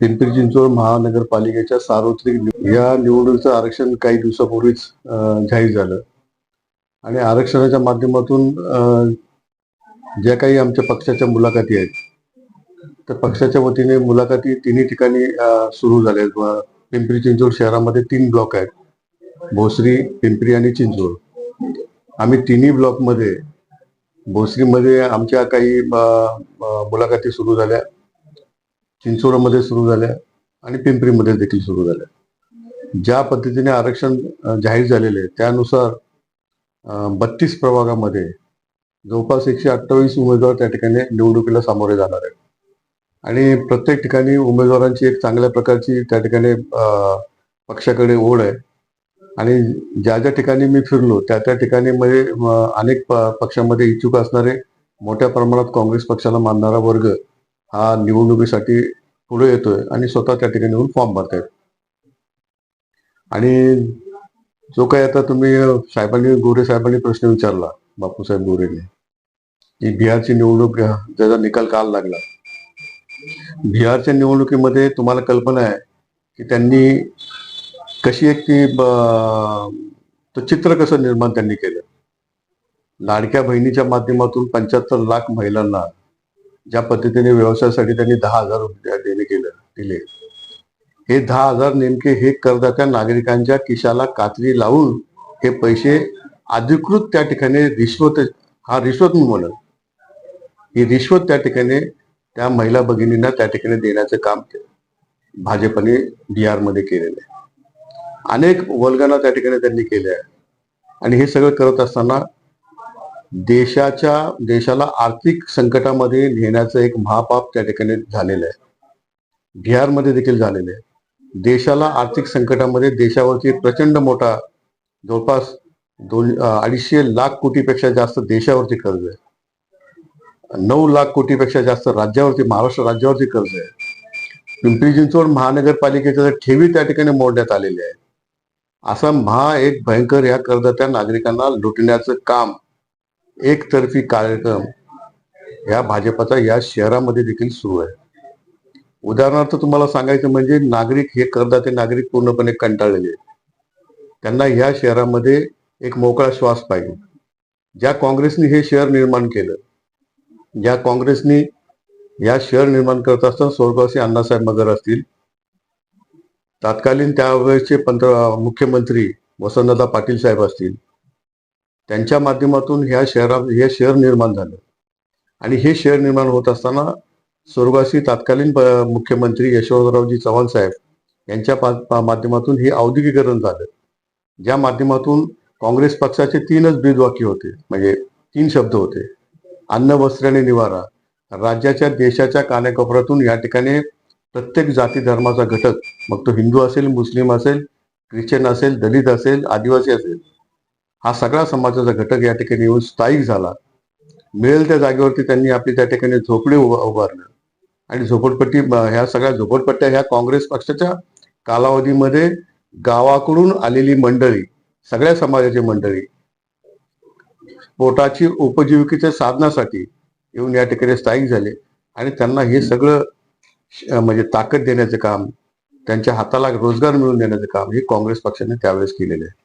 पिंपरी चिंचवड महानगरपालिकेच्या सार्वत्रिक या निवडणुकीचं आरक्षण काही दिवसापूर्वीच जाहीर झालं. आणि आरक्षणाच्या माध्यमातून ज्या काही आमच्या पक्षाच्या मुलाखती आहेत तर पक्षाच्या वतीने मुलाखती तिन्ही ठिकाणी सुरू झाल्या आहेत. पिंपरी चिंचवड शहरामध्ये तीन ब्लॉक आहेत. भोसरी पिंपरी आणि चिंचवड. आम्ही तिन्ही ब्लॉकमध्ये भोसरीमध्ये आमच्या काही मुलाखती सुरू झाल्या. चिंचवडमध्ये सुरू झाल्या आणि पिंपरीमध्ये देखील सुरू झाल्या. ज्या पद्धतीने आरक्षण जाहीर झालेले आहे त्यानुसार बत्तीस प्रभागामध्ये जवळपास एकशे अठ्ठावीस उमेदवार त्या ठिकाणी निवडणुकीला सामोरे जाणार आहेत. आणि प्रत्येक ठिकाणी उमेदवारांची एक चांगल्या प्रकारची त्या ठिकाणी पक्षाकडे ओढ आहे. आणि ज्या ज्या ठिकाणी मी फिरलो त्या त्या ठिकाणी म्हणजे अनेक प- पक्षामध्ये इच्छुक असणारे मोठ्या प्रमाणात काँग्रेस पक्षाला मानणारा वर्ग हा निवडणुकीसाठी पुढे येतोय आणि स्वतः त्या ठिकाणी येऊन फॉर्म भरतायत. आणि जो काही आता तुम्ही साहेबांनी गोरे साहेबांनी प्रश्न विचारला बापूसाहेब गोरेने की बिहारची निवडणूक ज्याचा त्याचा निकाल काल लागला. बिहारच्या निवडणुकीमध्ये तुम्हाला कल्पना आहे की त्यांनी कशी एक ती तो चित्र कसं निर्माण त्यांनी केलं? लाडक्या बहिणीच्या माध्यमातून पंच्याहत्तर लाख महिलांना ज्या पद्धतीने व्यवसायासाठी त्यांनी दहा हजार रुपये देणे केलं दिले. हे दहा हजार नेमके हे करदात्या नागरिकांच्या किशाला कात्री लावून हे पैसे अधिकृत त्या ठिकाणी रिश्वत हा रिश्वत म्हणत ही रिश्वत त्या ठिकाणी त्या महिला भगिनींना त्या ठिकाणी देण्याचं काम ते- भाजपने बिहारमध्ये केलेलं आहे. अनेक वल्गना त्या ठिकाणी त्यांनी केल्या. आहे आणि हे सगळं करत असताना देशाच्या देशाला आर्थिक संकटामध्ये नेण्याचं एक महापाप त्या ठिकाणी झालेलं आहे. बिहारमध्ये देखील झालेलं आहे. देशाला आर्थिक संकटामध्ये देशावरती प्रचंड मोठा जवळपास दोन अडीचशे लाख कोटीपेक्षा जास्त देशावरती कर्ज आहे. नऊ लाख कोटीपेक्षा जास्त राज्यावरती महाराष्ट्र राज्यावरती कर्ज आहे. पिंपरी चिंचवड महानगरपालिकेच्या ठेवी त्या ठिकाणी मोडण्यात आलेल्या आहेत असा महा एक भयंकर या कर्जत्या नागरिकांना लुटण्याचं काम एकतर्फी कार्यक्रम या भाजपाचा या शहरामध्ये देखील सुरू आहे. उदाहरणार्थ तुम्हाला सांगायचं म्हणजे नागरिक हे करदाते नागरिक पूर्णपणे कंटाळलेले त्यांना या शहरामध्ये एक मोकळा श्वास पाहिजे. ज्या काँग्रेसने हे शहर निर्माण केलं ज्या काँग्रेसने या शहर निर्माण करत असताना स्वर्गवासी अण्णासाहेब मगर असतील तत्कालीन त्यावेळेसचे पंत मुख्यमंत्री वसंतदादा पाटील साहेब असतील त्यांच्या माध्यमातून ह्या शहरा हे शहर निर्माण झालं. आणि हे शहर निर्माण होत असताना स्वर्गवासी तत्कालीन प- मुख्यमंत्री यशवंतरावजी चव्हाण साहेब यांच्या पा- माध्यमातून हे औद्योगिकरण झालं. ज्या माध्यमातून काँग्रेस पक्षाचे तीनच ब्रीदवाक्य होते म्हणजे तीन शब्द होते. अन्न वस्त्र आणि निवारा. राज्याच्या देशाच्या कानाकोपऱ्यातून या ठिकाणी प्रत्येक जाती धर्माचा घटक. मग तो हिंदू असेल मुस्लिम असेल ख्रिश्चन असेल दलित असेल आदिवासी असेल. हा सगळा समाजाचा घटक या ठिकाणी येऊन स्थायिक झाला. मिळेल त्या जागेवरती त्यांनी आपली त्या ठिकाणी झोपडी उभारलं. आणि झोपडपट्टी ह्या सगळ्या झोपडपट्ट्या ह्या काँग्रेस पक्षाच्या कालावधीमध्ये गावाकडून आलेली मंडळी सगळ्या समाजाची मंडळी पोटाची उपजीविकेच्या साधनासाठी येऊन या ठिकाणी स्थायिक झाले. आणि त्यांना हे सगळं म्हणजे ताकद देण्याचं काम त्यांच्या हाताला रोजगार मिळवून देण्याचं काम हे काँग्रेस पक्षाने त्यावेळेस केलेलं आहे.